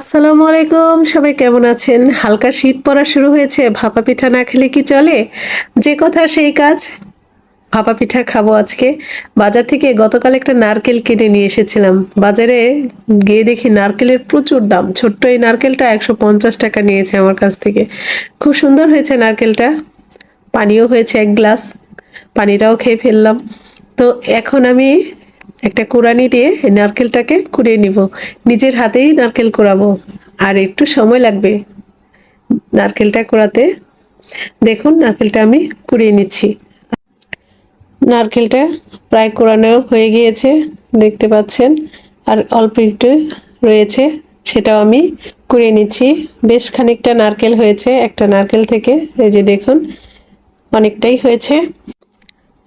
আসসালামু আলাইকুম। সবাই কেমন আছেন? হালকা শীত পড়া শুরু হয়েছে। ভাপা পিঠা না খেলে কি চলে? যে কথা সেই কাজ। ভাপা পিঠা খাব আজকে। বাজার থেকে গতকাল একটা নারকেল কিনে নিয়ে এসেছিলাম। বাজারে গিয়ে দেখি নারকেলের প্রচুর দাম। ছোট্ট এই নারকেলটা একশো পঞ্চাশ টাকা নিয়েছে আমার কাছ থেকে। খুব সুন্দর হয়েছে নারকেলটা। পানিও হয়েছে এক গ্লাস। পানিটাও খেয়ে ফেললাম। তো এখন আমি একটা কোরানি দিয়ে নারকেলটাকে কুড়িয়ে নিব। নিজের হাতেই নারকেল কোরাবো আর একটু সময় লাগবে নারকেলটা কোরাতে দেখুন, নারকেলটা আমি কুড়িয়ে নিচ্ছি। নারকেলটা প্রায় কোরানো হয়ে গিয়েছে, দেখতে পাচ্ছেন। আর অল্প একটু রয়েছে, সেটাও আমি কুড়িয়ে নিচ্ছি। বেশ খানিকটা নারকেল হয়েছে, একটা নারকেল থেকে। এই যে দেখুন, অনেকটাই হয়েছে।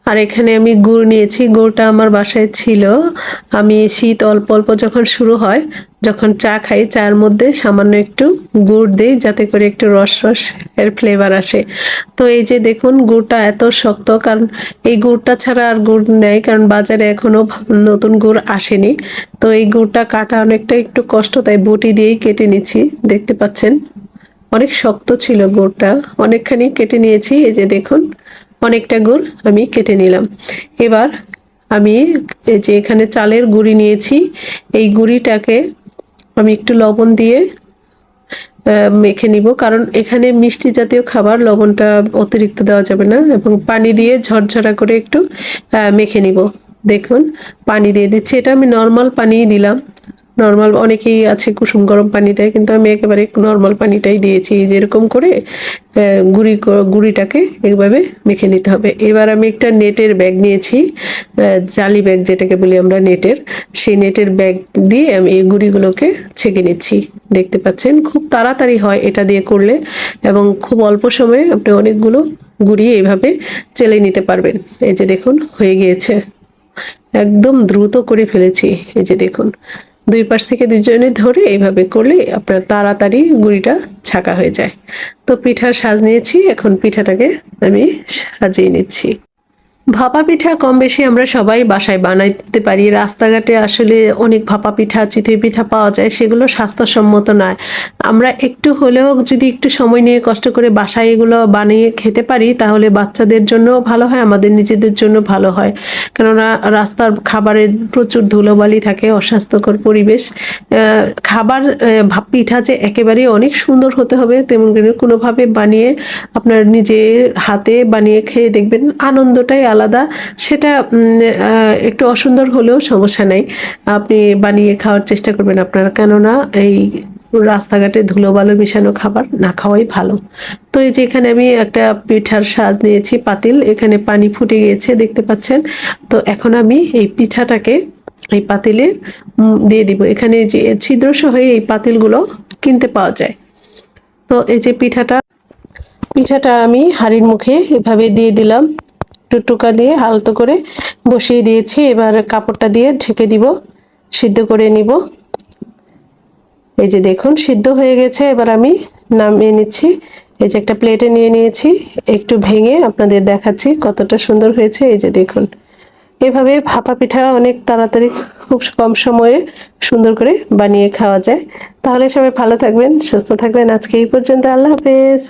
আর এখানে আমি গুড় নিয়েছি। গুড়টা আমার বাসায় ছিল। আমি শীত অল্প অল্প যখন শুরু হয়, যখন চা খাই, চার মধ্যে সামান্য একটু গুড় দিই যাতে করে একটু রস রস এর ফ্লেভার আসে। তো এই যে দেখুন, গুড়টা এত শক্ত, কারণ এই গুড়টা ছাড়া আর গুড় নেই, কারণ বাজারে এখনও নতুন গুড় আসেনি। তো এই গুড়টা কাটা অনেকটা একটু কষ্ট, তাই বটি দিয়েই কেটে নিচ্ছি, দেখতে পাচ্ছেন। অনেক শক্ত ছিল গুড়টা। অনেকখানি কেটে নিয়েছি, এই যে দেখুন। অনেকটা গুড় আমি কেটে নিলাম। এবার আমি এই যে এখানে চালের গুঁড়ি নিয়েছি। এই গুঁড়িটাকে আমি একটু লবণ দিয়ে মেখে নিব। কারণ এখানে মিষ্টি জাতীয় খাবার লবণটা অতিরিক্ত দেওয়া যাবে না এবং পানি দিয়ে ঝরঝরা করে একটু মেখে নিব। দেখুন, পানি দিয়ে দিচ্ছি। এটা আমি নর্মাল পানিই দিলাম। নর্মাল অনেকেই আছে কুসুম গরম পানি দেয়, কিন্তু আমি একেবারে নর্মাল পানিটাই দিয়েছি। যেরকম করে গুঁড়ি, গুঁড়িটাকে এইভাবে মেখে নিতে হবে। এবার আমি একটা নেটের ব্যাগ নিয়েছি জালি ব্যাগ যেটাকে বলি আমরা নেটের। সেই নেটের ব্যাগ দিয়ে আমি এই গুঁড়িগুলোকে ছেঁকে নিচ্ছি। দেখতে পাচ্ছেন, খুব তাড়াতাড়ি হয় এটা দিয়ে করলে এবং খুব অল্প সময়ে আপনি অনেকগুলো গুঁড়ি এইভাবে চেলে নিতে পারবেন। এই যে দেখুন, হয়ে গিয়েছে। একদম দ্রুত করে ফেলেছি। এই যে দেখুন দুই পাশ থেকে দুজনে ধরে এইভাবে করলে আপনার তাড়াতাড়ি গুড়িটা ছাকা হয়ে যায়। তো পিঠার সাজ নিয়েছি, এখন পিঠাটাকে আমি সাজিয়ে নিচ্ছি। ভাপা পিঠা কম বেশি আমরা সবাই বাসায় বানাইতে পারি। রাস্তাঘাটে আসলে অনেক ভাপা পিঠা চিতই পিঠা পাওয়া যায়, সেগুলো স্বাস্থ্যসম্মত নয়। আমরা একটু হলেও যদি একটু সময় নিয়ে কষ্ট করে বাসায় এগুলো বানিয়ে খেতে পারি, তাহলে বাচ্চাদের জন্য ভালো হয়, আমাদের নিজেদের জন্য ভালো হয়। কেননা রাস্তার খাবারের প্রচুর ধুলোবালি থাকে, অস্বাস্থ্যকর পরিবেশ। খাবার পিঠা যে একেবারেই অনেক সুন্দর হতে হবে, তেমন কোনোভাবে বানিয়ে আপনার নিজের হাতে বানিয়ে খেয়ে দেখবেন, আনন্দটাই আলাদা, সেটা একটু অসুন্দর হলেও সমস্যা নেই। আপনি বানিয়ে খাওয়ার চেষ্টা করবেন আপনারা, কেননা এই রাস্তাঘাটে ধুলো ধুলোবালো মিশানো খাবার না খাওয়াই ভালো। তো এই যে এখানে আমি একটা পিঠার সাজ নিয়েছি, পাতিল, এখানে পানি ফুটে গিয়েছে, দেখতে পাচ্ছেন। তো এখন আমি এই পিঠাটাকে এই পাতিলে দিয়ে দিব। এখানে যে ছিদ্র সহ এই পাতিলগুলো কিনতে পাওয়া যায়। তো এই যে পিঠাটা পিঠাটা আমি হাঁড়ির মুখে এভাবে দিয়ে দিলাম। টুকটুকা দিয়ে হালতো করে বসিয়ে দিয়েছি। এবার কাপড়টা দিয়ে ঢেকে দিব, সিদ্ধ করে নিব। এই যে দেখুন, সিদ্ধ হয়ে গেছে। এবার আমি নামিয়ে নিচ্ছি। এই যে একটা প্লেটে নিয়ে নিয়েছি। একটু ভেঙে আপনাদের দেখাচ্ছি কতটা সুন্দর হয়েছে। এই যে দেখুন, এভাবে ভাপা পিঠা অনেক তাড়াতাড়ি খুব কম সময়ে সুন্দর করে বানিয়ে খাওয়া যায়। তাহলে সবাই ভালো থাকবেন, সুস্থ থাকবেন। আজকে এই পর্যন্ত আল্লাহ হাফেজ।